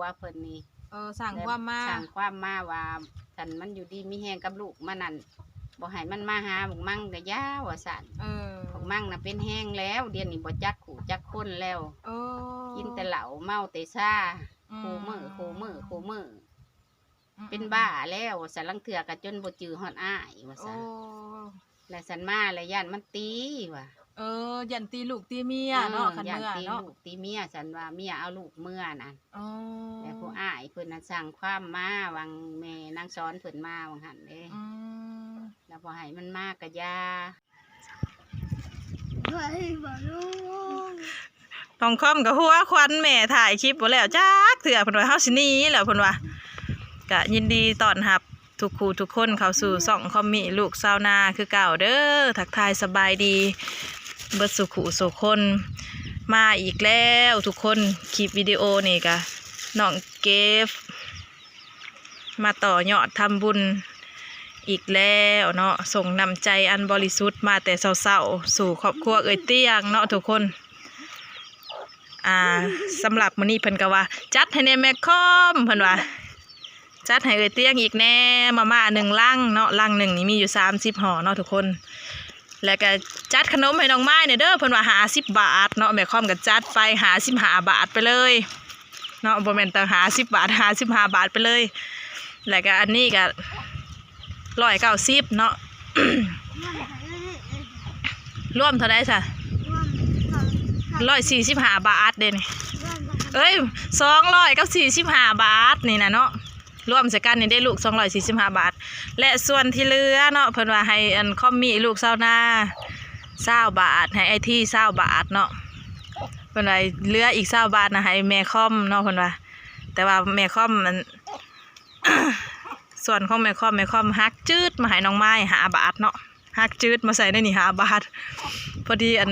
วเพิ่นนี่เออสั่งความมาสั่งความมาว่าฉันมันอยู่ดีมีแฮงกับลูกมันนั่นบ่ให้มันมาหาบุกมั่งกะยาว่าสั่นเออบุกมั่งน่ะเป็นแห้งแล้ว เดี๋ยวนี้บ่จักขู่จักคนแล้วโอ้กินแต่เหล้าเมาแต่ซ่าคูมือคูมือคูมือเป็นบ้าแล้วว่าสันลังเถื่อก็จนบ่จือฮอดอ้ายว่าโอ้ซั่นและสันมาและย่านมันตีว่ะ เออยันตีลูกตีเมียเนาะคันย่านเมื่อตีเนาะลูกตีเมียสันว่าเมียเอาลูกเมื่อนั่นอ๋อแต่ผู้อ้ายเพิ่นน่ะสั่งความมาวังแม่นางซ้อนเพิ่นมาวังหันเด้อืมแล้วพอให้มันมากกะยาน้องคอมกับหัวควันแม่ถ่ายคลิปบ่แล้วจักเถื่อเพิ่นว่าเฮาสิหนีแหล้วเพิ่นว่าก็ยินดีต้อนรับทุกครูทุกคนเข้าสู่ซ่องคอมมิลูกชาวนาคือเก่าเด้อทักทายสบายดี เบิดสุขุสุคนมาอีกแล้วทุกคนคลิปวิดีโอนี่ก็น้องเกฟ มาต่อยอดทำบุญอีกแล้วเนาะส่งนำใจอันบริสุทธิ์มาแต่เศร้าๆสู่ครอบครัวเอ่ยเตียงเนาะทุกคน อ่าสำหรับมื้อนี้เพิ่นก็ว่า จัดให้ในแม่คอมเพิ่นว่าจัดให้เอ่ยเตียงอีกแน่มาม่าหนึ่งลังเนาะลังหนึ่งนี่มีอยู่30ห่อเนาะทุกคน แล้วก็จัดขนมให้น้องไม้เนี่ยเด้อเพิ่นว่าหาสิบบาทเนาะแม่คอมก็จัดไปหาสิบหาบาทไปเลยเนาะบ่แมนต่หาสิบบาทหาสิบห้าบาทไปเลย แล้วก็อันนี้ก็ร้อยเก้าสิบเนาะร่วมเท่าไดจ้ะร้อยสี่สิบห้าบาทเด่นเอ้ยสองร้อยกับสี่สิบห้าบาทนี่นะเนาะ รวมใส่กันนี่ได้ลูกสองร้อยสี่สิบห้าบาท และส่วนที่เหลือเนาะเพิ่นว่าให้อันคอมมีลูกเศร้าหน้าเศร้าบาท ให้ไอที่เศร้าบาทเนาะเพิ่นว่าเหลืออีกเศร้าบาทนะให้แม่คอมเนาะเพิ่นว่า แต่ว่าแม่คอมมัน ส่วนของแม่คอมแม่คอมฮักจืดมาให้น้องไม้หาบาทเนาะฮักจืดมาใส่ในนี่หาบาท พอดีอัน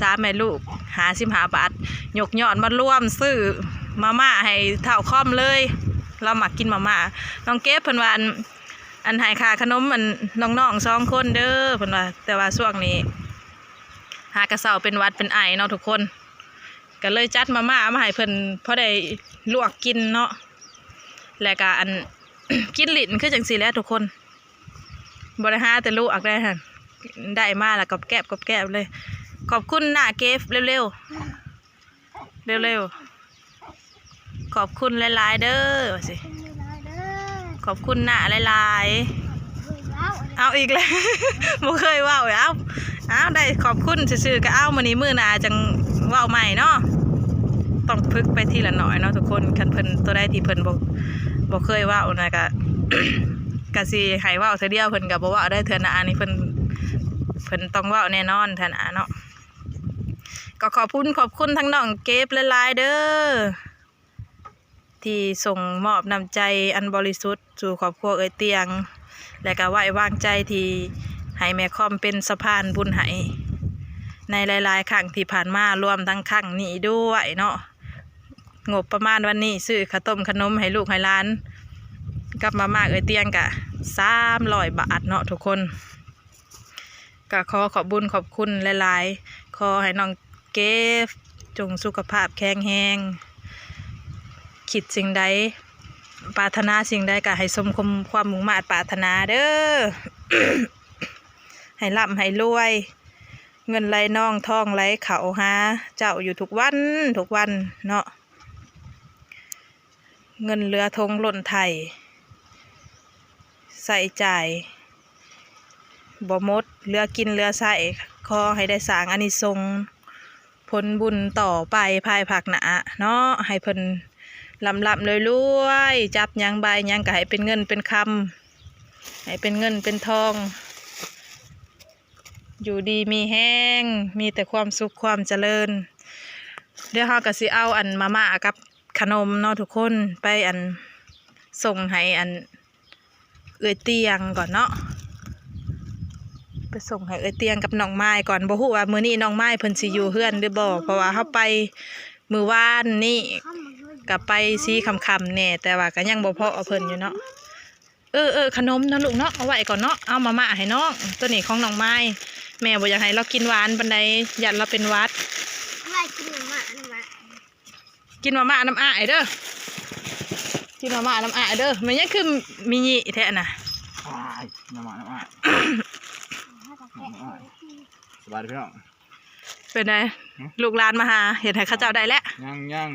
สามแม่ลูกหาสิบหาบาทยกยอดมาร่วมซื้อมาม่าให้เท่าคอมเลย เรามักกินมาม่าน้องเก็บเพิ่นว่าอันอันให้ค่าขนมอันน้องๆสองคนเด้อเพิ่นว่า แต่ว่าช่วงนี้ หากระเซาเป็นวัดเป็นไอเนาะทุกคนก็เลยจัดมาม่ามาให้เพิ่นพอได้ลวกกินเนาะแล้วก็อันกินหลินคือจังซี่แล้วทุกคนบริหารแต่ลูกอักได้ฮะได้มาแล้วกอบแกบกอบแกบเลย ขอบคุณหน้าเกฟเร็วๆเร็วๆ ขอบคุณหลายๆเด้อว่าสิขอบคุณหน้าหลายๆ เอาอีกแล้วบ่เคยเว่าเอ้ยเอาเอาได้ขอบคุณซื่อๆก็เอามื้อนี้มื้อหน้าจังเว้าใหม่เนาะต้องพึกไปทีละหน่อยเนาะทุกคนคันเพิ่นตัวใดที่เพิ่นบ่บ่เคยเว้านะก็ก็สิให้เว้าเทื่อเดียวเพิ่นก็บ่เว้าได้เทื่อหน้านี่เพิ่นเพิ่นต้องเว้าแน่นอนเทื่อหน้าเนาะก็ขอบคุณขอบคุณทั้งน้องเก็บหลายๆเด้อ ที่ส่งมอบนำใจอันบริสุทธิ์สู่ครอบครัวเอ่ยเตียง และก็ไว้วางใจที่ให้แม่คอมเป็นสะพานบุญให้ในหลายๆครั้งที่ผ่านมารวมทั้งครั้งนี้ด้วยเนาะงบประมาณวันนี้ซื้อข้าวต้มขนมให้ลูกให้หลานกลับมามากเอ้ยเตียงกะสามร้อยบาทเนาะทุกคนก็ขอขอบบุญขอบคุณหลาย ๆ ขอให้น้องเกฟจงสุขภาพแข็งแรง คิดสิ่งใดปรารถนาสิ่งใดก็ให้สมคมความมุ่งมา่ปรารถนาเด้อ ให้ร่ำให้รวย เงินไหลน่องทองไหลเขาหาเจ้าอยู่ทุกวันทุกวันเนาะ เงินเรือทงหล่นไทย ใส่จ่ายบ่มดเรือกินเรือใส่ขอให้ได้สางอานิสงส์ผลบุญต่อไปภายภาคหนาเนาะให้เพิ่น ลำลำเลยรวยๆจับยังใบยังก็ให้เป็นเงินเป็นคำให้เป็นเงินเป็นทอง อยู่ดีมีแห้ง มีแต่ความสุขความเจริญ เดี๋ยวเราก็สิเอาอันมาม่ากับขนมเนาะทุกคนไปอันส่งให้อันเอยเตียงก่อนเนาะไปส่งให้เอยเตียงกับน้องไม้ก่อนบ่ฮู้ว่ามื้อนี้น้องไม้เพิ่นสิอยู่เฮือนหรือบ่เพราะว่าเฮาไปมื้อวานนี่ ก็ไปซีค่ำๆแน่แต่ว่าก็ยังบ่พอเอาเพิ่นอยู่เนาะเออเออขนมเนาะลูกเนาะเอาไว้ก่อนเนาะเอามาม่าให้น้องตัวนี้ของน้องไม้แม่บ่อยากให้เรากินหวานปานใดยันเราเป็นหวัดไม่กินหมาหมากินมาม่าน้ำอ้ายเด้อกินมาม่าน้ำอะเด้อมันยังคือมินิแท้น่ะอ้ายน้ำมันน้ำมันน้ำมันสบายดีพี่น้องเป็นไงหือลูกหลานมาหาเห็นให้เข้าเจ้าได้แล้วย่างย่าง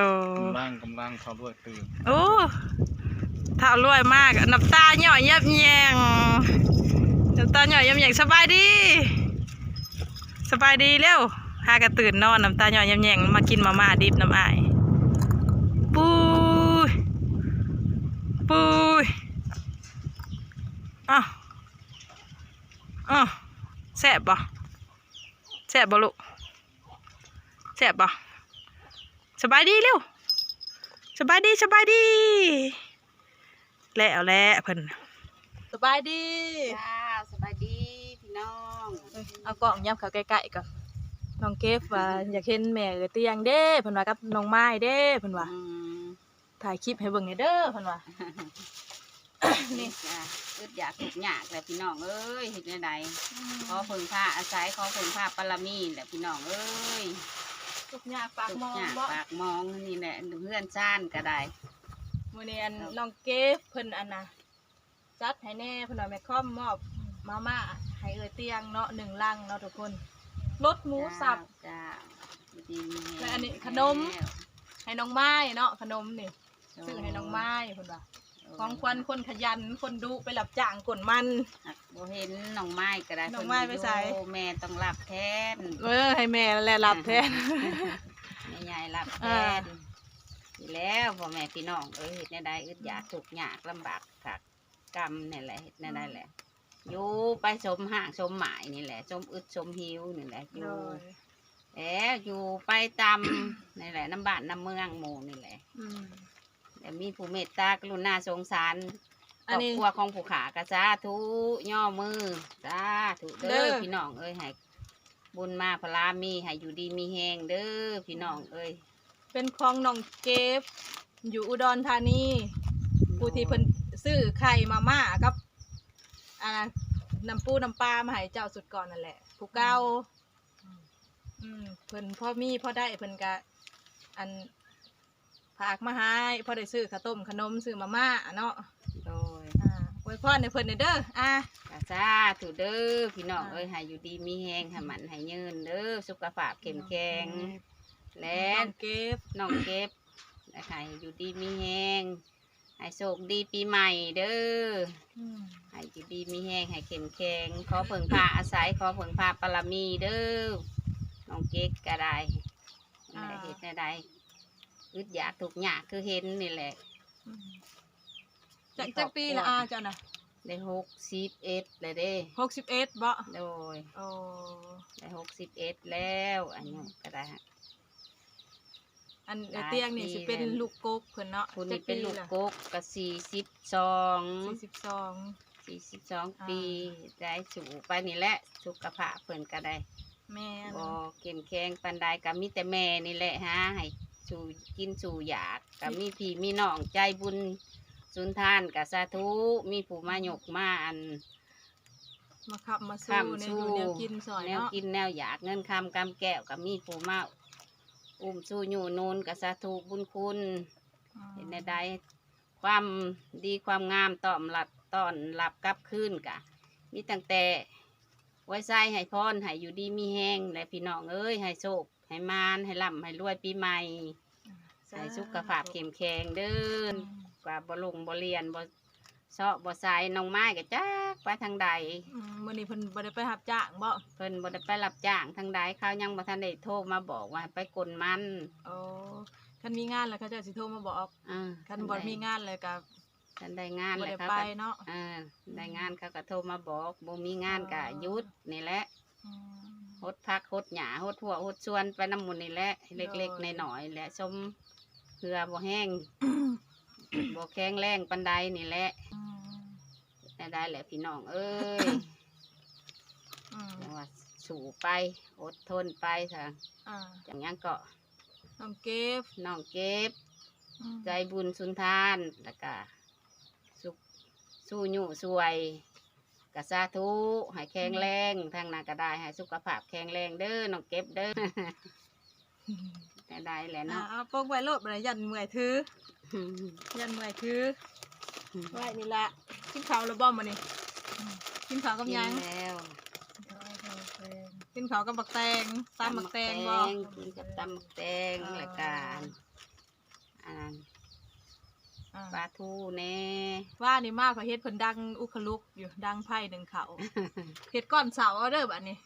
โอ้กำลังกำลังเขาด้วยตื่นโอ้ถ้ารวยมากน้ำตาหย่อยยับแยงน้ำตาหย่อยยับแยงสบายดี สบายดีเร็วหากระตื่นนอนน้ำตาหย่อยยับแยงมากินมาม่าดิบน้ำอายปุ้ยปุ้ยอ้าวอ้าวแซ่บบ่แซ่บบ่ลูกแซ่บบ่ สบายดีเร็วสบายดีสบายดี แล้วแหล้วเพิ่นสบายดีจ้าสบายดีพี่น้องเอากล่องยับเขาใกล้ๆก่อนน้องเกฟว่าอยากเห็นแม่เออเตียงเด้เพิ่นว่ากับน้องไม้เด้เพิ่นว่าอืมถ่ายคลิปให้เบิ่งให้เด้อเพิ่นว่านี่จ้าอึดอยากถูกอยากแหละพี่น้องเอ้ยเห็นไดขอพึ่งผ้าอาศัยขอพึ่งผ้าปรมีแหละพี่น้องเอ้ย ทุกยากปากทุกมองอย่างบ่ปากมองนี่แหละเพื่อนซ่านก็ได้มื้อนี้อันน้องเกฟเพิ่นอันน่ะจัดให้แน่เพิ่นว่าแม่คอมมอบมาม่าให้เออเตียงเนาะหนึ่งลังเนาะทุกคนรสหมูสับจ้าดีมีและอันนี้ขนม ให้น้องไม้เนาะขนมนี่ซื้อให้น้องไม้เพิ่นว่า ของควันคนขยันคนดุไปรับจ้างกนมันหักบ่เห็นน้องไม้ก็ได้น้องไม้ไปใส่เพิ่นอยู่แม่ต้องรับแทนเออให้แม่แหละรับแทนแม่ยายรับแทอ่านอยู่แล้วพ่อแม่พี่น้องเอ้ยเฮ็ดแนวใดอึดอยากถูกข์ยากลำบากขักกรรมนี่แหละเฮ็ดแนวใดแหละอยู่ไปชมห่างชมหมายนี่แหละชมอึดชมหิวนี่แหละอยู่แล้วอยู่ไปตามนี่แหละน้ำบ้านน้ำเมืองหมู่นี่แหละอืม แต่มีผู้เมตตากรุณาสงสารคอัรนอบนี้ครัวของผู้ขากระซาทุย่อมือสาธุเด้เด้ออ พี่น้องเอ้ยให้บุญมาพลามีให้อยู่ดีมีแหงเด้อพี่น้องเอ้ยเป็นของน้องเกฟอยู่อุดรธานีผู้ที่เพิ่นซื้อไข่มาม่ากับอ่าน้ำปูน้ำปลามาให้เจ้าสุดก่อนนั่นแหละผู้เก่าอืมเพิ่นพ่อมีพ่อได้เพิ่นก็อัน ฝากมาให้พ่อได้ซื้อข้าวต้มขนมซื้อมาม่าเนาะโดยอ่าอวยพรในเพิ่นเด้ออ่ากระซาธุเด้อพี่น้องอ่าเอ้ยให้อยู่ดีมีแหงให้มันให้ยืนเด้อสุขภาพเข้มแข็งและน้องเกฟน้องเก็บและให้อยู่ดีมีแหงให้โชคดีปีใหม่เด้ออืมให้อยู่ดีมีแห้งให้เข้มแข็งขอเพิ่งพาอาศัยขอเพิ่งพาปรมีเด้อน้องเก๊กก็ได้นี่แหละเห็ดได้ได้ อึดอยากถูกอยากคือเห็นนี่แหละอืมจักจักปีละอาเจ้าน่ะได้หกสิบเอ็ดเลยเด้หกสิบเอ็ดบ่โดยโอ้ได้หกสิบเอ็ดแล้วอายุก็ได้อันหลายเตียงนี่ปีสิเป็นแล้วลูกกกเพิ่นเนาะคุณนี่เป็นลูกกกก็สี่สิบสองสี่สิบสองสี่สิบสองอ่าปีได้สู่ไปนี่แหละสุขภาพเพิ่นก็ได้แม่นบ่เข้มแข็งปันใดก็มีแต่แม่นี่แหละฮะให้ สู่กินสู่อยากก็มีพี่มีน้องใจบุญสุนทานกับสาธุมีผู้มายกมาอันมาขับมาสู้ข้ามในสู้ดูแนวกินสอยแนวเนาะกินแนวอยากเงินคำกำแก้วก็มีผู้มาอุ้มสู้อยู่นูนกับสาธุบุญคุณอืมเห็นในใดความดีความงามต้อนรับต้อนรับกลับคืนกะ มีตั้งแต่ไว้ใส่ให้พรให้อยู่ดีมีแห้งและพี่น้องเอ้ยให้โชค ให้มานให้ร่ำให้รวยปีใหม่ให้สุขภาพเข้มแข็งเด้อือมกว่าบ่ลงบ่เรียนบ่เซาะบ่ใส่น้องไม้ก็จักไปทางใดอืมมื้อนี้เพิ่นบ่ได้ไปรับจ้างบ่เพิ่นบ่ได้ไปรับจ้างทางใดเขายังบ่ทันได้โทรมาบอกว่าให้ไปกลมันโอ้คันมีงานแล้วเขาเจะสิโทรมาบอกอ่าคันบ่มีงานเลยก็ทันได้งานบ่แล้วได้เขาไปก็เนาะ อ่าได้งานเขาก็โทรมาบอกบ่มีงานก็อ๋อหยุดนี่แหละ อืม หดพักหดหญ้าหดหัวหดชวนไปน้ำหมุนนี่แหละเล็กโดยๆหน่อยๆแหละชมเพื่อบ่แห้งบ่แข็งแรงปันใดนี่แหละอืมได้ได้แหละพี่น้องเอ้ยอืมจังว่าสู่ไปอดทนไปเถอะอ่าจังยังก็น้องเกฟน้องเก็บอืมใจบุญสุนทานแล้วก็สุขสู้อยู่สวย กะสาธุให้แข็งแรงทางหนาก็ได้ให้สุขภาพแข็งแรงเด้อน้องเก็บเด้ออืมแต่ได้แหละอ่าเนาะเอาโป้งไว้โลดบ่ได้ยันเมื่อยถือยันเมื่อยถือไว้นี่ละกินข้าวแล้วบ่มื้อนี้กินข้าวกับหยังกินแล้วกินข้าวกับบักแตงตามบักแตงบ่กินกับตำบักแตงรายการอันนั้น อ่าปลาทูแน่ ว่านี่มากกว่าเฮ็ดเพิ่นดังอุคลุกอยู่ดังไผ่หนึ่งเขาเฮ็ดก้อนเสาเอาเด้อบัดนี้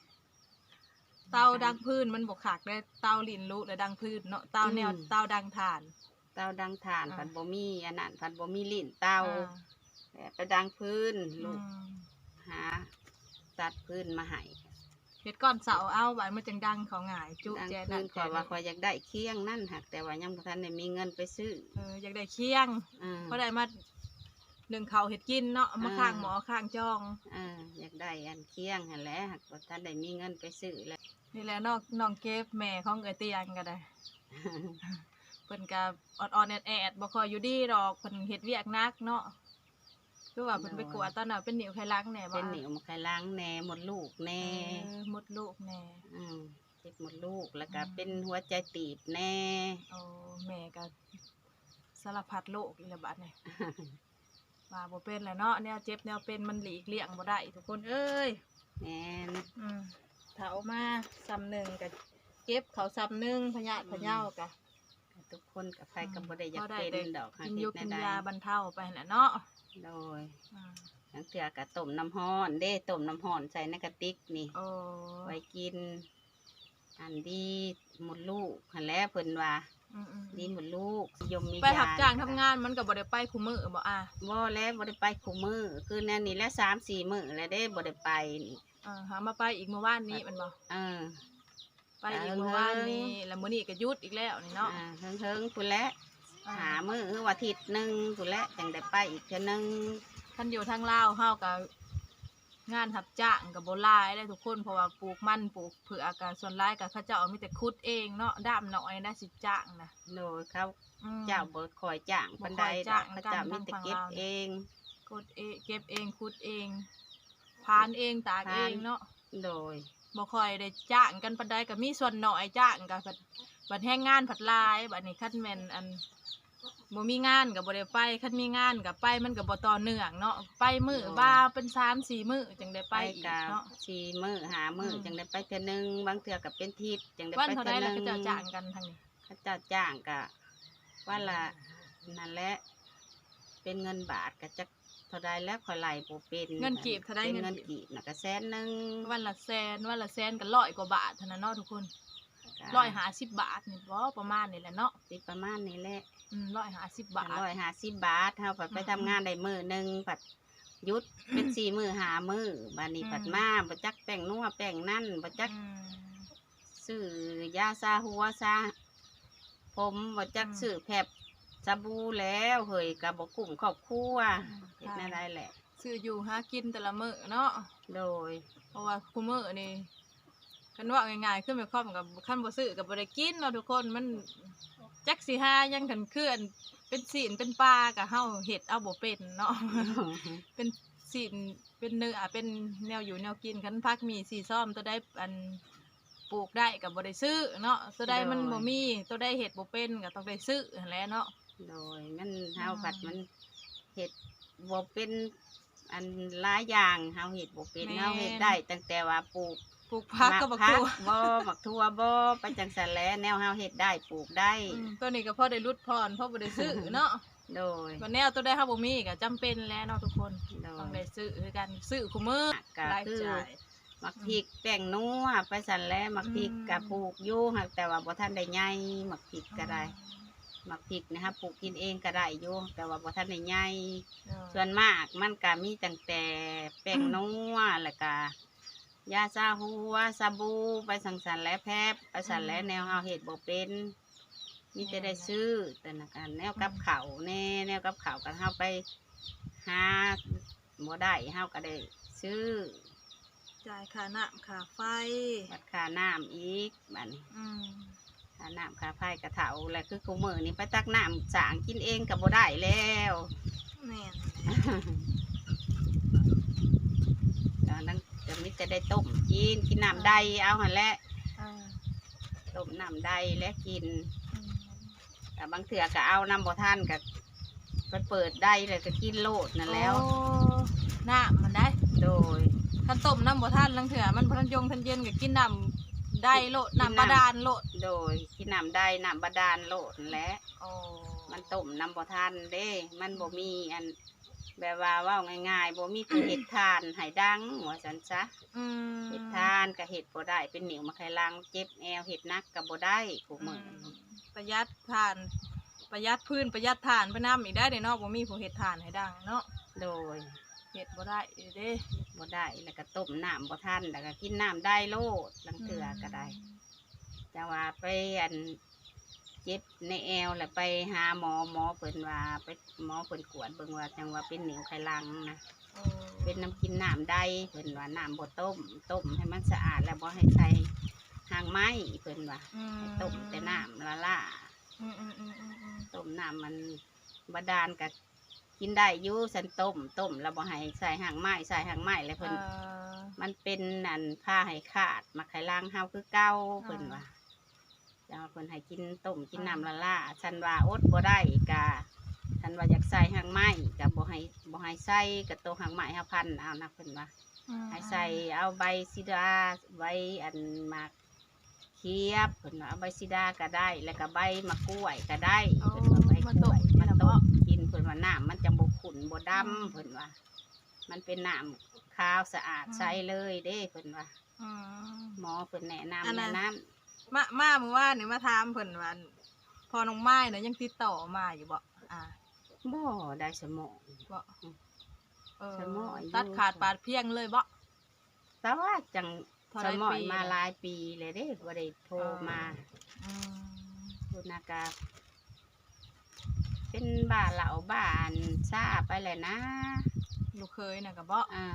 เตาดังพื้นมันบ่ขากได้เตาลิ้นลุและดังพื้นเนาะเตาแนวเตาดังถ่าน เตาดังถ่านอ่า ผัดบะมี่อันนั้นผัดบะมี่ลิ้นเตาอ่แต่ไปดังพื้นอืลูกมหาตัดพื้นมาให้ เฮ็ดก้อนเสาเอาบัดมันจังดังเขาง่าย จุดังแจพื้นั่นนขอยว่าแจขอยอยากได้เคียงนั่นหักแต่ว่ายังบ่ทันได้มีเงินไปซื้อเอออยากได้เคียงอืมเพราะได้มาหนึ่งเขาวเฮ็ดกินเนาะเอามาอ่า ข้างหมอข้างจ้องเอออยากได้อันเคียงหั่นแหละหักบ่ทันได้มีเงินไปซื้อแล้ว นี่แหละนอกน้องเก็บแม่ของเอยเตียงก็ได้ เพิ่นก็ออดๆแอดๆบ่ค่อยอยู่ดีดอกเพิ่นเฮ็ดเวียกหนักเนาะ คือว่าเพิ่นไปกวดตอนน่ะเป็นนิ้วไขลังแหน่บ่เป็นหนิวมาไขล้างแหน่หมดลูกแหน่เออมดลูกแหน่อืมเจ็บหมดลูกแล้วก็อืมเป็นหัวใจตีบแน่ โอ้แม่ก็สารพัดโรคอีหละบัดนี่ว่าบ่เป็นแหละเนาะแนวเจ็บแนวเป็นมันหลีกเลี่ยงบ่ได้ทุกคนเอ้ยแม่นอืมเถามาซ้ำหนึ่งก็เก็บเขาซ้ำหนึ่งพะยะพะเยาก็ทุกคนกับใครก็บ่ได้อยากพอได้เป็นแต่ดอกหากินเฮ็ยุดกินแน่ยาได้บรรเทาไปน่ะเนาะ โดยอืมทั้งเถื่อกะต้มน้ำห้อนเด้ต้มน้ำห้อนใส่ในกระติกนี่ โอ้ไว้กิน อันดีหมดลูกหันแหล้วเพิ่นว่าอืมอืมดีหมดลูกยมมีไปหับยจ้างทำงานมันก็บ่ได้ไปคุมือบ่อะบ่แล้วบ่ได้ไปคู่มือคือแน่นี่แหละ3 4มื้อแล้วเด้บ่ได้ไปนี่อ่าหามาไปอีกเมื่อวานนี้แมันบ่เออ ไปอีกเออเมื่อวานนี้แล้วมื้อนี้ก็หยุดอีกแล้วนี่เนาะ อ่าเฮิงๆพุ่นแหละอ่า หามื้อคือว่าอาทิตย์หนึงพุ่นแหละจังได้ไปอีกเทื่อนึงท่านอยู่ทางลาวเฮาก็งานหับจ้างก็บ่หลายได้ทุกคนเพราะว่าปลูกมันปลูกเผือกอากาศส่วนหลายก็เขาเจ้ามีแต่ขุดเองเนาะด้ามน้อยนะสิจ้างนะโดยเขาอืม เจ้าบ่คอยจ้างปานใดบ่ค่อยดจ้าองกเขาเจ้ามีแต่เก็บตามฝั่งลาวเอง กดเองเก็บเองขุดเองพานเองตากเองเนาะโดย บ่ค่อยได้จ้างกันปานใดก็มีส่วนน้อยจ้างก็บัดบัดแห้งงานผัดหลายบัดนี้คันแม่นอัน บ่มีงานก็บ่ได้ไปคันมีงานก็ไปมันก็บ่ต่อเนื่องเนาะไปมื้อบ้าเป็น3 4มื้อจังได้ไปอีกกับเนาะ สี่มือหามืออืมจังได้ไปเทื่อนึงบางเทื่อกับเป็นทิศจังได้วันไปเท่าเทื่ใดอแล้วนึก็งเจะจ้างกันทางนี้เขาเจ้าจ้างกะวันละนั่นแหละเป็นเงินบาทก็จะเท่าใดแล้วคอยไหลบ่เป็นเงินกีบเท่าใดเป็นเงิเงินนกีบ กีบน่ะก็แสนหนึงวันละแสนวันละแสนก็ร้อยกว่าบาทเท่านั้นเนาะทุกคน ร้อยหาสิบบาทนี่บ่ประมาณนี่แหละเนาะสิประมาณนี้แหละอืมร้อยหาสิบบาทร้อยห้าสิบบาทเฮาผัดไปอืมทำงานได้มือหนึงผัดหยุดเป็นสี่มือหามือบัดนี้อืมผัดมาบ่จักแป้งนัวแป้งนั่นบ่จักอืมซื้อยาซาหัวซาผมบ่จักอืมซื้อแผบสบู่แล้วเฮ้ยกับบกุ้มครอบครัวอืมเฮ็ดได้แหละซื้ออยู่หากินแต่ละมื้อเนาะโดย เพราะว่าคุมื้อนี่ กันว่าง่ายๆขึ้นไปครอบกับขั้นบ่ซื้อกับบ่ได้กินเนาะทุกคนมันจักสิหายังกันเคลื่อนเป็นศีลเป็นปลากับเฮาเฮ็ดเอาบ่เป็นเนาะ เป็นศีลเป็นเนื้อเป็นแนวอยู่แนวกินคันพักมีสีซ่อมตัวได้อันปลูกได้กับบ่ได้ซื้อเนาะตัวได้มันบ่มีตัวได้เฮ็ดบ่เป็นก็ต้องได้ซื้อหั้นแหละเนาะ โดยมันเฮาอืมผัดมันเฮ็ดบ่เป็นอันหลายอย่างเฮาเฮ็ดบ่เป็นแม่น เฮาเฮ็ดได้ ตั้งแต่ว่าปลูกป ลูกผักก็บ่หกลัวบ่หมักทั่วบ่ไปจังซั่นแหล้วแนวเฮาเฮ็ดได้ปลูกได้ อืมตัวนี้ก็พอได้รุดพรเพราะบ่ได้ซื้อเนาะโดยวันแนวตัวได้เฮาบ่มีก็จำเป็นแล้วเนาะทุกคนโดต้องยได้ซื้อคือกันซื้อคุมื้อก็รายคือจ่ายหมักพริกแป้งนัวไปสั่นแหล้วหมักพริกอืมก็ปลูกอยู่หักแต่ว่าบ่ทันได้ใหญ่หมักพริกก็ได้หมักพริกนะครับปลูกกินเองก็ได้อยู่แต่ว่าบ่ทันได้ใหญ่เออส่วนมากมันก็มีตั้งแต่แป้งนัวแล้วก็ ยาซาหัวสบู่ไปสั่งสรรค์และแพบไปสั่นและแนวเฮาเฮ็ดบ่เป็นมีแต่ได้ซื้อแต่นะกันแนวกับเขาวแน่แนวกับเขาวก็เฮาไปหาบ่ได้เฮาก็ได้ซื้อจ่ายค่าน้ำค่าไฟ บัดค่าน้ำอีกบัดนี้ อืมค่าน้ำค่าไฟกระเถาและคือกูมือนี่ไปตักน้ำสางกินเองกับบ่ได้แล้ว แม่น ตอนนั้นจะมิจะได้ต้มกินกินน้ำใดเอาหันแหละอ่าต้มน้ำได้และกินแต่บางเถื่อก็เอาน้ำบ่ท่านกับไปเปิดได้เลยก็กินโลดนั่นแล้ว โอ้น้ำมันได้โดย คันต้มน้ำบ่ทันลังเถื่อมันบ่ทันยงทันเย็นก็กินน้ำได้โลดน้ำบาดาลโลดโดยกินน้ำได้น้ำบาดาลโลดนั่นแหละ โอ้มันต้มน้ำบ่ทันเด้ มันบ่มีอัน แบบว่าเว่าง่ายๆบ่มีผู้เห็ดทานให้ดังว่าซั่นซะอืมเห็ดทานก็เห็ดบ่ได้เป็นหนิวมาไขลังเจ็บแอวเห็ดนักก็บ่ได้กูมือนี้ประหยัดทาน ประหยัดพื้นประหยัดทานไปน้ำอีกได้เด้เนาะบ่มีผู้เฮ็ดทานให้ดังเนาะโดยเฮ็ดบ่ได้เด้บ่ได้แล้วก็ต้มน้ำบ่ทันแล้วก็กินน้ำได้โลดลังเถื่อก็ได้แต่ว่าไปอัน เจ็บในแอวแล้วไปหาหมอหมอเพิ่นว่าไปหมอเพิ่นกวดเบิ่งว่าจังว่าเป็นหนิวไขลังนะโอ้เป็นน้ำกินน้ำได้เพิ่นว่าน้ำบ่ต้มต้มให้มันสะอาดแล้วบ่ให้ใส่หางไม้เพิ่นว่าอืมให้ต้มแต่น้ำละล่าอืมอืมอืมอืมอืมต้มน้ำมันบาดาลก็กินได้อยู่สันต้มต้มแล้วบ่ให้ใส่หางไม้ใส่หางไม้แล้วเพิ่นเอ่อมันเป็นอันผ้าให้ขาดมาไขล้างเฮาคือเก่าเพิ่นว่า จะเพิ่นให้กินต้มกินน้ำละล่าฉันว่าอดบ่ได้กะฉันว่าอยากใส่หางไม้ก็บ่ให้บ่ให้ใส่กับตัวหางไม้เฮาพันเอานะเพิ่นว่าอืมให้ใส่เอาใบซิดาใบอันหมากเคียบเพิ่นว่าเอาใบซิดาก็ได้ แล้วก็ใบมะกล้วยก็ได้โอ้เพิ่นว่าใบมากล้วยต้มมานะต้เนาะมกินเพิ่นว่าน้ำมันจะบ่ขุ่นบ่ดำเพิ่นว่า มันเป็นน้ำขาวสะอาดใสเลยเด้เพิ่นว่าอืมหมอเพิ่นแนะนำอันนั้แนะนนั้น มามาเมื่อวานนี่มาถามเพิ่นว่าพอน้องไม้น่ะยังติดต่อมาอยู่บ่อ่าบ่ได้สมองบ่เออสมอยอยู่ตัดขาดปาดเพียงเลยบ่แต่ว่าจังเท่าสไรมอยปีมาน่ะหลายปีเลยเด้บ่ได้โทรมาอืมคุณนากาเป็นบ้าเหล่าบ้านซาไปเลยนะลูกเคยน่ะก็บ่อ่า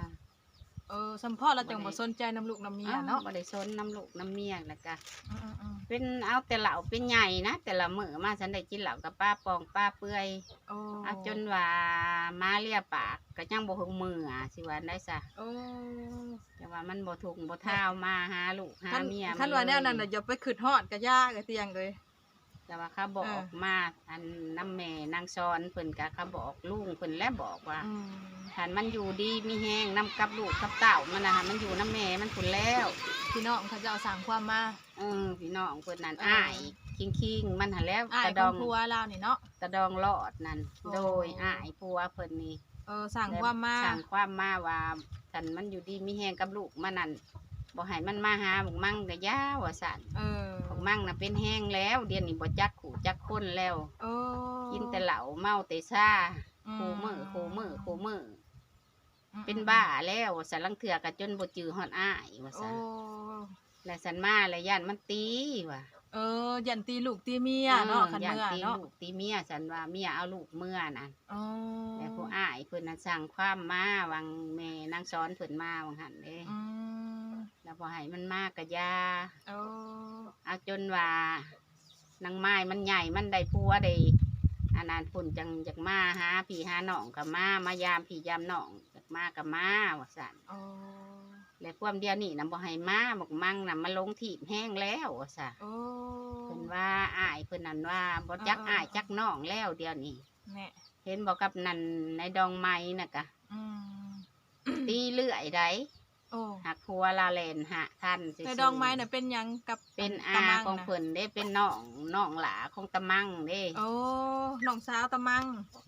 เออสัมพ่อเราจังบ่สนใจน้ำลูกน้ำเมียเนาะบ่ได้สนน้ำลูกน้ำเมียแล้วก็อืมอืมเป็นเอาแต่เหล่าเป็นใหญ่นะแต่ละมื้อมาฉันได้กินเหล่ากับป้าปองป้าเปื่อยโอ้เอาจนว่ามาเลียปากก็ยังบ่หงมืออะสิว่าได้ซะโอ้แต่ว่ามันบ่ทุกบ่เท้ามาหาลูกหาท่านเมียท่านมัว่าแนวเลยนั้นน่ะอย่าไปขึ้นฮอดกะยากะเตียงเลย แต่ว่าเขาบอกเออมาอันน้ำแม่นางซอนเพิ่นก็เขาบอกลุงเพิ่นและบอกว่าอืมหันมันอยู่ดีมีแห้งน้ำกับลูกกับเต่ามันนะฮะมันอยู่น้ำแม่มันผุนแล้ว พี่น้องเขาจะเอาสั่งความมา เออพี่น้องเพิ่นนั่นเอออ้ายคิงคิงๆมันหันแล้วอ้ายตะขดอองงผัวเรานี่เนาะตะดองลอดนั่นโอ้ โดยอ้ายผัวเพิ่นนี่เออสั่งความมาสั่งความมาว่าสันมันอยู่ดีมีแห้งกับลูกมันนั่น บ่ให้มันมาหาบอกมั่งกะยาว่าสั่นเออบอกมั่งน่ะเป็นแห้งแล้ว เดี๋ยวนี้บ่จักขู่จักคนแล้ว โอ้กินแต่เหล้าเมาแต่ซ่าคูมือคูมือคูมือเป็นบ้าแล้วว่าสันลังเถื่อกัจนบ่จือฮอดอ้ายว่าโอ้สันและสันมาและย่านมันตีว่ะเออยันตีลูกตีเมียเนาะคันย่านเมื่อตีเนาะลูกตีเมียสันว่าเมียเอาลูกเมื่อน่ะโอ้แต่ผู้อ้ายเพิ่นน่ะสั่งความมาวังแม่นางซ้อนเพิ่นมาวังหันเด้อืม แล้วพอให้มันมากกะยาโอ้เอาจนว่านางไม้มันใหญ่มันได้ผัวได้อันนั้นพุ่นจังจากมาหาพี่หาน้องกับมามายามพี่ยามน้องจากมากับมาว่าสั่นโอ้และความเดียวนี่นำบ่ให้มาบอกมั่งนำมาลงถีบแห้งแล้วว่าซะโอ้เพิ่นว่าอ้ายเพิ่นนั่นว่าบ่จักอ่าๆอ้ายจักน้องแล้วเดียวนี้แน่เห็นบอกกับนั่นในดองไม้น่ะกะอืมตีเลื่อยได้ โอ้หักพัวลาเลนหะท่านซื่ๆแต่ดองไม้น่ะเป็นหยังกับเป็นตะอามัของน่ะเพิ่นเด้เป็นน้องน้องหลาของตะมังเด้ โอ้น้องสาวตะมัง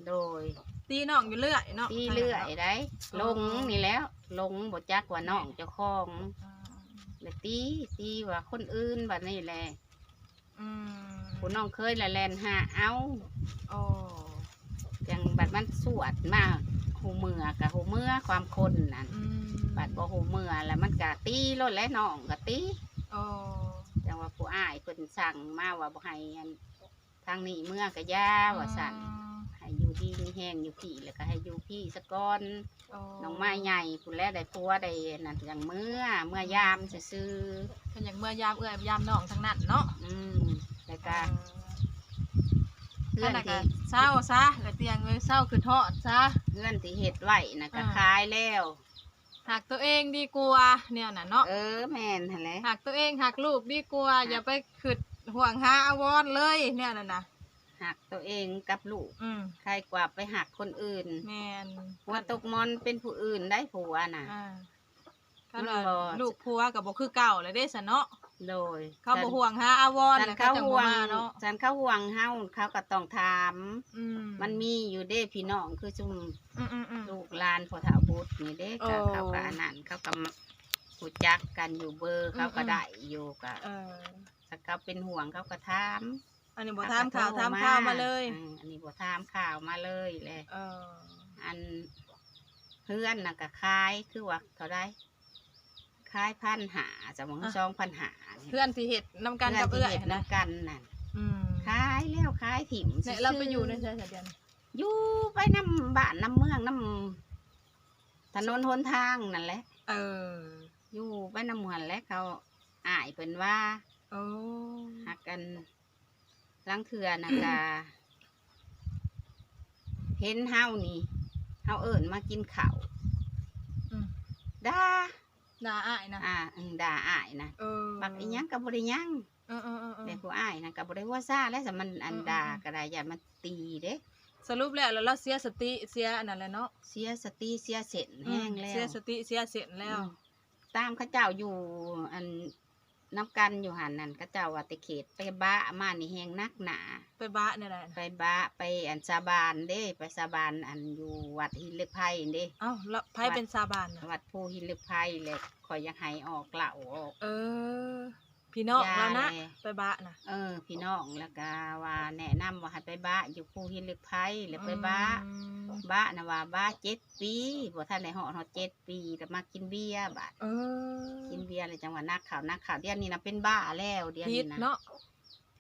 โดยตีน้องอยู่เรื่อยเนาะตีเลื่อยได้อ๋อลงนี่แล้วลงบ่จักว่าน้องเจ้าของอืมเลยตีตีว่าคนอื่นบัดนี้แหละอืมผู้น้องเคยละแลนหาเอา โอ้ จังบัดมันสวดมา หูเมือกับหูเมือความคนนั่นอืมบัดบ่หูเมือแล้วมันกะตีรถและน้องกะตีโอ้จังว่าผู้อ้ายเพิ่นสั่งมาว่าบ่ให้อันทางนี้เมือกะยาว่าสั่นให้อยู่ดีมีแห้งอยู่พี่แล้วก็ให้อยู่พี่สะก่อนโอ้น้องไม้ใหญ่ผู้แลได้ผัวได้นั่นจังเมื่อเมื่อยามซื่อเป็นอย่างเมื่อยามเอื้อยยามน้องทั้งนั้นเนาะๆอืมแล้วก็เพื่นั่อนนน่ะก็ที่เศร้าซะแล้วเตียงเลยเศร้าคือทอดซะ เพื่อนที่เฮ็ดไว้น่ะก็อ่าขายแล้วขหักตัวเองดีกว่าเนี่ยน่ะเนาะเออแม่นหั่นแหละ หักตัวเองหักลูกดีกว่าอย่าไปขึ้นห่วงหาอาวรณ์เลยเนี่ยน่ะนะหักตัวเองกับลูกอืมใครกว่าไปหักคนอื่นแมนหัวตกมอนเป็นผู้อื่นได้ผัวน่ะ อ่ามัถ้านว่าบ่ ลูกผัวกับบ่คือเก่าเลยเด้ซะเนาะ โดยเขาบ่ห่วงหาอาวรณ์ฉันแล้วเขาจังห่บ่วงมาเนาะฉันเขาห่วงเฮาเขาก็ต้องถาม อืมมันมีอยู่เด้พี่น้องคือซุ่มอืมอืมอืม ลูกหลานพ่อเฒ่าบุตรนี่เด้โอ้ก็เขาก็อันนั้นเขาก็หูจักกันอยู่เบอร์เขาก็อืม ได้อยู่ก็เออถ้าเขาเป็นห่วงเขาก็ถามอันนี้บ่ถามข่าวถามข่าวมาเลย อืมอันนี้บ่ถามข่าวมาเลยแหละ เอออันเพื่อนน่ะก็คายคือว่าเท่าได้ คายพันหาจะมองสองพันหาเพื่อนที่เฮ็ดนํกันกับเอื้อยเฮ็ดนะนำกันนั่นอืมคายแล้วคายถิ่มเนี่ยเราไปอยู่ในใช่เดือนอยู่ไปน้ำบ้านน้ำเมืองน้ำถนนหนทางนั่นแหละ เออ อยู่ไปน้ำเมืองแล้วเขาอ่ายเป็นว่าโอ้หักกันลังเถื่อนะกาเห็นเฮานี่เฮาเอิญมากินข้าวอืมด่า ด่าอ้ายนะอ่าอืมด่าอ้ายนะเออบักอีหยังกับบริยังเออเออเออเออแต่ผู้อ้ายนะกับบริว่าซ่าแล้วสมันอันอืมด่าก็ได้อย่ามันตีเด้สรุปแล้วแล้วเราเสียสติเสียอันนั้นแหละเนาะเสียสติเสียเส้นแห้งแล้วเสียสติเสียเสียนแล้วอืมตามเข้าเจ้าอยู่อัน น้ำกันอยู่หันนั่นเข้าเจ้าว่าแตะเขตไปบ้ามานี่แหงนักหนา ไปบ้าเนี่ยแหละไปบ้าไปอันสาบานเด้ไปสาบานอันอยู่วัดหินเลึกไผ่เด้เอ้าแล้วไพ่เป็นซาบานน่ะวัดภูหินเลึกไผ่เลยคอยอยังให้ออกเหล่าออก เออ พี่น้องยาแล้วนะเลยไปบ้าน่ะเออ พี่น้องแล้วก็ว่าแนะนำว่าให้ไปบ้าอยู่ภูหินเลึกไผ่แล้วไปบ้า อืมบ้านะว่าบ้าเจ็ดปีบ่ท่านในหอดหอดเจ็ดปีแต่มากินเบียร์บาดเออกินเบียร์เลยจังหวะนักข่าวนักข่าวเดี๋ยวนี้นะเป็นบ้าแล้วเดี๋ยวพิษนี้นะเนาะ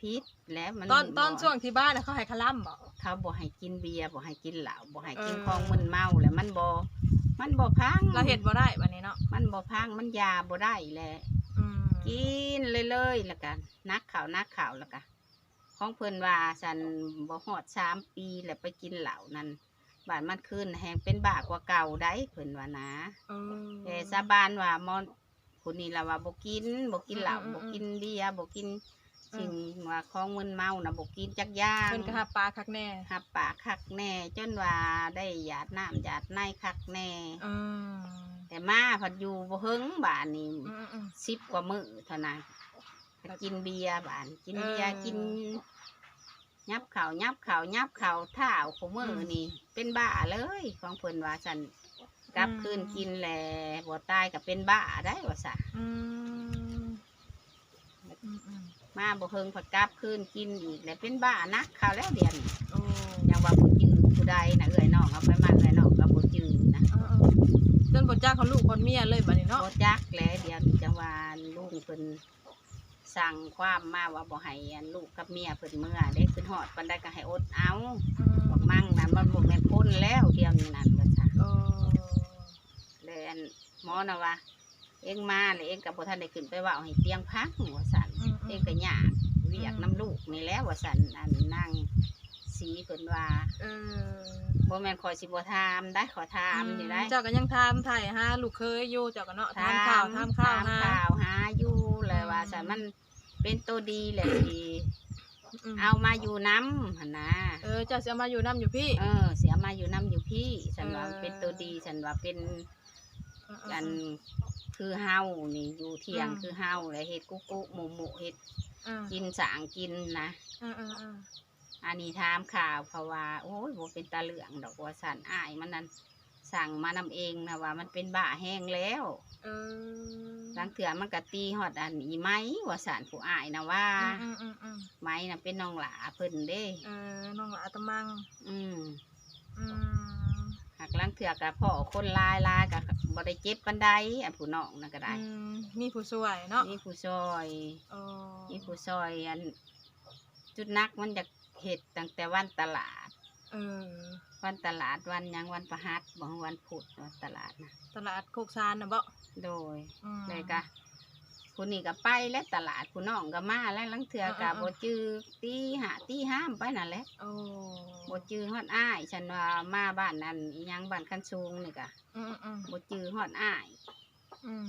พิษแล้วมันตอนตอนบ่ช่วงที่บ้านน่ะเขาให้คลั่มบ่เขาบอกให้กินเบียร์บอกให้กินเหล้าบอกให้กินเออ ของมึนเมาแล้วมันบ่มันบ่พังเราเห็นบ่ได้วันนี้เนาะมันบ่พังมันยาบ่ได้แหละอืม กินเลยเลยๆแล้วกันนักข่าวนักข่าวแล้วกันของเพิ่นว่าสันบ่ฮอดสามปีแล้วไปกินเหล้านั่นบาดมันขึ้นแหงเป็นบากว่าเก่าได้เพิ่นว่านะเออแต่สาบานว่ามอนคนนี้ละว่าบ่กินบ่กินเหล้าอืมอืมบ่กินเบียร์บ่กินอืม สิ่งว่าของมึนเมานะบ่กินจักอย่างเพิ่นก็หาปลาคักแน่หับปากคักแน่จนว่าได้หยาดน้ำหยาดในคักแน่เออ แต่มาผัดอยู่บ่เฮิงบ้านนี่อืมอืม สิบกว่ามื้อเท่านั้นก็กินเบียร์บ้านกินเบียร์เออกิน ยับข่าวยับข่าวยับข่าวเท้าของมืออืมนี่ เป็นบ้าเลยของเพิ่นว่าฉันกลับอืม คืนกินแหละบ่ตายก็เป็นบ้าได้ว่าซะอืมอืมอืมมาบ่เฮิงผัดกลับคืนกินอีกแล้วเป็นบ้านักข่าวแล้วเดียวนี้โอ้ยังว่าบ่จืดผู้ใดน่ะเอ้อยน้องเอาไปมันเอ้อยน้องก็บ่จืดนะ เออเออ จนบ่จ้าเขาลูกคนเมียเลยบัดนี้เนาะบ่จักแหล้วเดียวนี้จังว่าลุงเพิ่นสั่งความมาว่าบ่ให้อันลูกกับเมียเพิ่นเมื่อได้ขึ้นฮอดปานใดก็ให้อดเอาอืมบอกมั่งนั่นมันบ่แม่นคนแล้วเดียวนี้นั่นว่าซะโอ้เลยอันหมอน่ะว่า เองมาแล้วเองก็บ่ทันได้ขึ้นไปเว้าให้เตียงพักว่าซั่นอืมอืเอมงก็ยากเวียกน้ำลูกนี่แหล้วว่าซั่นอันนั่ง สีเพิ่นว่าเออบ่แม่นขอยสิบ่ถามได้ขอถามอยู่ได้เจ้าก็ยังถามไถ่หาลูกเคยอยู่เจ้าก็เนาะถามข่าวถามข่าวถามหาข่าวหาอยู่เลยว่าซั่นมันเป็นตัวดีแหละสิมเอามาอยู่น้ำหั่นนะเออเจ้าสิเอามาอยู่น้ำอยู่พี่ เออ เสียมาอยู่น้ำอยู่พี่ฉันว่าเออเป็นตัวดีฉันว่าเป็นเออเออกันคือเฮานี่อยู่เที่ยงอืมคือเฮาเลยเฮ็ดกุ๊กกุ๊กหมูหมูเฮ็ดเออกินสางกินนะเออเออเอออันนี้ถามข่าวเพราะว่าโอ้ยบ่เป็นตาเหลืองดอกว่าสันอ้ายมันนั้นสั่งมานำเองนะว่า มันเป็นบ้าแห้งแล้วเออหลังเถื่อมันก็ตีฮอดอันอีไหมว่าสันผู้อ้ายนะว่าอืมอืมอืมไหมน่ะเป็นน้องหลาเพิ่นเด้ เออน้องหลาตะมัง อืมอืมหักหลังเถื่อกับพ่อคนหลายหลายกับบ่ได้เจ็บปานใดอันผู้น้องน่ะก็ได้อืมมีผู้ช่วยเนาะนี่ผู้ซอยโอ้นี่ผู้ซอยอันจุดนักมันจะ เห็ดตั้งแต่วันตลาด เออ วันตลาดวันหยังวันประหัสบางวันพุธวันตลาดนะตลาดโคกซานนะบ่โดยอืม เลยก็ผู้นี้ก็ไปแล้วตลาดผู้น้องก็มาแล้วลังเถื่อก็บ่จื้อตีหาตีห้ามไปนั่นแหละโอ้บ่จื้อฮอดอ้ายฉันว่ามาบ้านนั้นอิหยังบ้านคันสูงนี่ก็อืมอืมบ่จื้อฮอดอ้ายอืม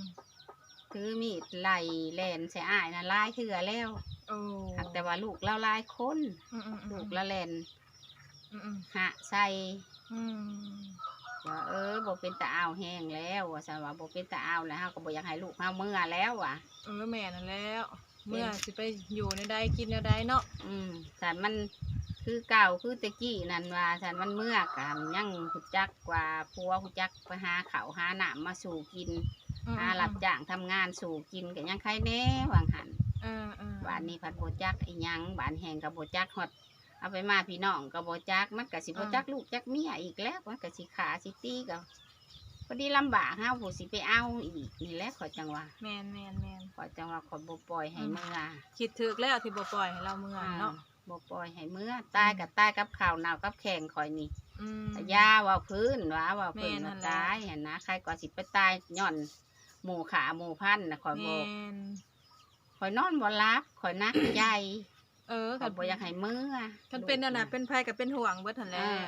ถือมีดไล่แล่นใส่อ้ายน่ะหลายเถื่อแล้ว โอ้หักแต่ว่าลูกเราหลายคนอืมอืมอืมลูกละแล่นอืมอืมหะใส่อืมว่าเออบ่เป็นตาอ้าวแห้งแล้วว่าซั่นว่าบ่เป็นตาอ้าวแล้วเฮาก็บ่อยากให้ลูกเฮาเมื่อแล้วว่ะ เออแม่นั่นแล้ว เมื่อสิไปอยู่ในใดกินในใดเนาะอืมสันมันคือเก่าคือตะกี้นั่นว่าสันมันเมื่อกะยังหุจักกว่าพัวหุจักไปหาเขาวหาหนามมาสู่กินอืมหาหลับจ้างทำงานสู่กินกันยังใครแน่วางหันเออเออบ้านนี้พัดโบจักอีหยังบ้านแหงกับโบจักฮอดเอาไปมาพี่น้องกับโบจักมันกะสิโบจักลูกจักเมียอีกแล้วมันกะสิขาสิตีกับพอดีลำบากเฮาผู้สิไปเอาอีกนี่แหละขอยจังว่าแมนแมนแมนขอยจังว่าขอยบ่ปล่อยให้เมื่อคิดถึกแล้วที่บ่ปล่อยให้เราเมื่อเนาะบ่ปล่อยให้เมื่อตายกับตายกับข่าวหนาวกับแข่งคอยนี่อืมแต่ยาว่าพื้นว่าว่าพื้นแม่นั่มานแหละตายเห็นนะใครก็สิไปตายย่อนหมู่ขาหมู่พันนะคอยแมบ อกนคอยนอนบ่รับคอยนักใจเออคอยบ่อยากให้เมื่อคันเป็นนั่นน่ะเป็นภัยกับเป็นห่วงเบิดหั่นแหเอละอ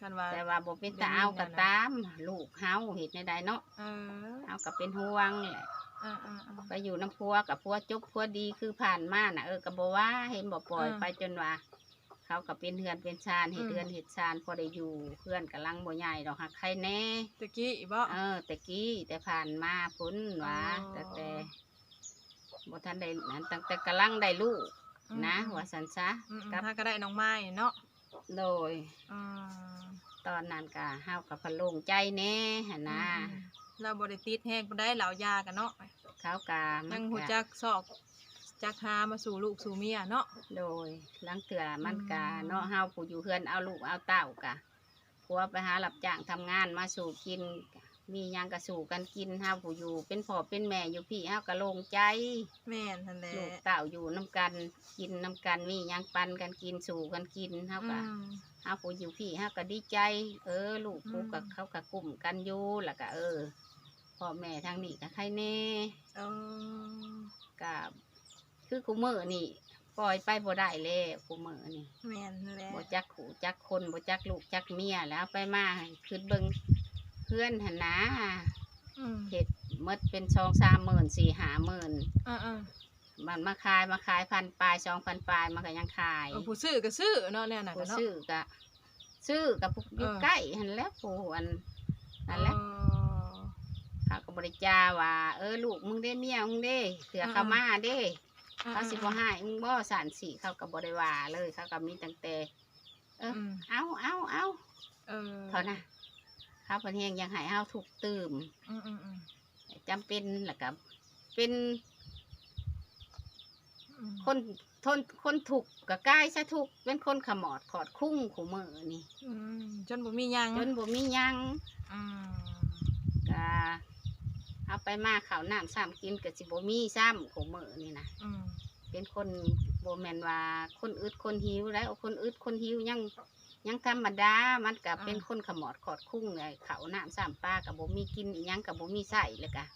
คันว่าแต่ว่าบ่เป็นตาเอาก็ตาม ลูกเฮาเฮ็ดในใดเนาะเออเฮาก็เป็นห่วงแหละเออเออเออไปอยู่น้ำพัวกับพัวจุกพัวดีคือผ่านมาน่ะเออก็บ่ว่าเห็นบ่ปล่อยอ่าไปจนว่า เขาก็เป็นเฮือนเป็นชานเฮ็ดอืม เฮือนเฮ็ดชานพอได้อยู่เพื่อนกำลังบ่ใหญ่ดอกหักใครแน่ตะกี้อีบ่ เออแต่กี้แต่ผ่านมาพ้นหว่าอ๋อ แต่แต่ บ่ทันได้นั้นตั้งแต่กำลังได้ลูกอืมนะว่าสันซะอืมกับถ้าก็ได้น้องไม้เนาะโดย อืมตอนนั้นก็เฮากับพะโลงใจแน่หั่นนะอืมเราบ่ได้ติดแห้งบ่ได้เหล่ายากันเนาะเขากามัยันงหูก็จักซอกจักหามาสู่ลูกสู่เมียเนาะ โดยหลังเถื่อมันกะอืม เนาะเฮาผู้อยู่เฮือนเอาลูกเอาเต้ากะผัวไปหารับจ้างทำงานมาสู่กิน มีหยังก็สู่กันกินเฮาผู้อยู่ เป็นพ่อเป็นแม่อยู่พี่เฮาก็โล่งใจแม่นนั่นแหละลูกเต่าอยู่น้ำกันกินน้ำกันมีหยังปันกันกินสู่กันกินเฮาก็อืมเฮาผู้อยู่พี่เฮาก็ดีใจ เออ ลูกกูอืม กับเขาก็กลุ่มกันอยู่แล้วก็เออพ่อแม่ทางนี้ก็ใครแน่ เออก็คือกูมือนี่ปล่อยไปบ่ได้แล้วกูมือนี่แม่นนั่นแหละบ่จักขู่จักคนบ่จักลูกจักเมียแล้วไปมาคือเบิ่งเพื่อนหั่นนะอืมเฮ็ดหมดเป็นสองสามหมื่นสี่ห้าหมื่นอ่ามันมาขายมาขายพันปลายสองพันปลายมันก็ยังขายๆเออผู้ซื้อก็ซื้อเนาะเนี่ยน่ะผู้ก็เนาะ ซื้อก็ซื้อกับผู้อยู่เออ ใกล้หันแหล้วผู้อันนั่นแหละเออเขาก็บริจาว่าเออลูกมึงได้เมียมึงเด้เสือเออเขามาเด้อ่าเขาสิบ่ให้มึงบ่สานสีเขาก็บริว่าเลยเขาก็มีตั้งแต่ เออออืมเอาเอาเอาเออเท่านะเขาเป็นเฮงยังให้เฮาถูกตื่มอืมอืมอืมจำเป็นแล้วก็เป็นอืมคนทนคนถูกข์กับกายซะถูกข์เป็นคนขมอดขอดคุ้งขู่มือนี่อืมจนบ่มีหยังจนบ่มีหยังอืมก็เอาไปมาข้าวน้ำซ้ำกินก็สิบ่มีซ้ำขู่มือนี่นะอืมเป็นคนโบแมนว่าคนอึดคนหิวแล้วคนอึดคนหิวยัง ยังธรรมดา มันกับเป็นคนขมอดขอดคุ้งเลยเขาวน้ำซ้ำปลากับบ่มีกินอีหยังกับบ่มีใส่เลยกะ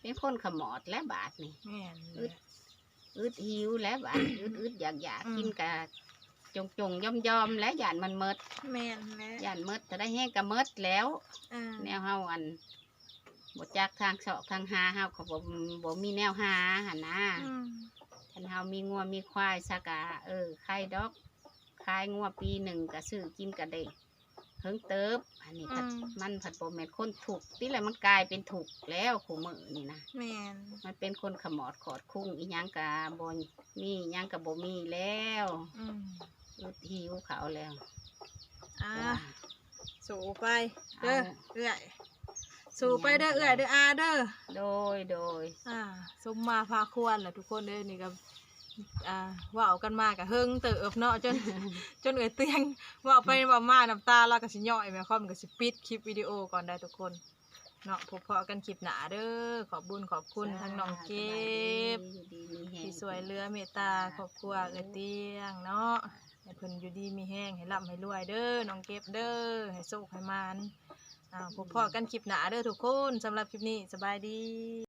เป็นคนขมอดและบาทนี่แม่นอึดอึดหิวและบาด อึดอึดอยากอยากอืมกินกะจงจงยอมยอมและหยานมันเมดแม่นแหละหยานเมดถ้าได้แห้งกะเมดแล้ว อ่าแนวเฮาอันบ่จักทางเสาะทางหาเฮาก็บ่บ่มีแนวหาหั่นนะอืมคันเฮามีงัวมีควายสักกะเออไข่ดอก ขายงัวปีหนึ่งก็ซื้อกินก็ได้เฮิงเติบ อันนี้ผัดมันผัดโปรแมนคนถูกที่แหละมันกลายเป็นถูกแล้วขู่มือนี่นะ แม่นมันเป็นคนขมอดขอดคุ้งอีหยังกะบนมีอีหยังกะบ่มีแล้วอืมอึดหิวเขาแล้วอ่าจ้ะสู่ไปเด้อเอาเอื้อยสู่ไปเด้อเอื้อยเด้ออาเด้อ โดยโดย อ่าสมมาพาควรแหละทุกคนเด้อนี่ก็ อ่าเว่ากันมากับเฮิงเติบเนาะจน จนเอ่ยเตียงเว่าไปเว่ามาน้ำตาเราก็สิย่อยแม่คอมก็สิปิดคลิปวิดีโอก่อนได้ทุกคนเนาะพบเพาะกันคลิปหนาเด้อขอบบุญขอบคุณทั้งน้องเก็บอยู่ดีมีแฮงที่สวยเรือเมตตาครอบครัวเอ่ยเตียงเนาะให้เพิ่นอยู่ดีมีแห้งให้ร่ำให้รวยเด้อน้องเก็บเด้อให้โชคให้มานอ่าพบเพาะกันคลิปหนาเด้อทุกคนสำหรับคลิปนี้สบายดี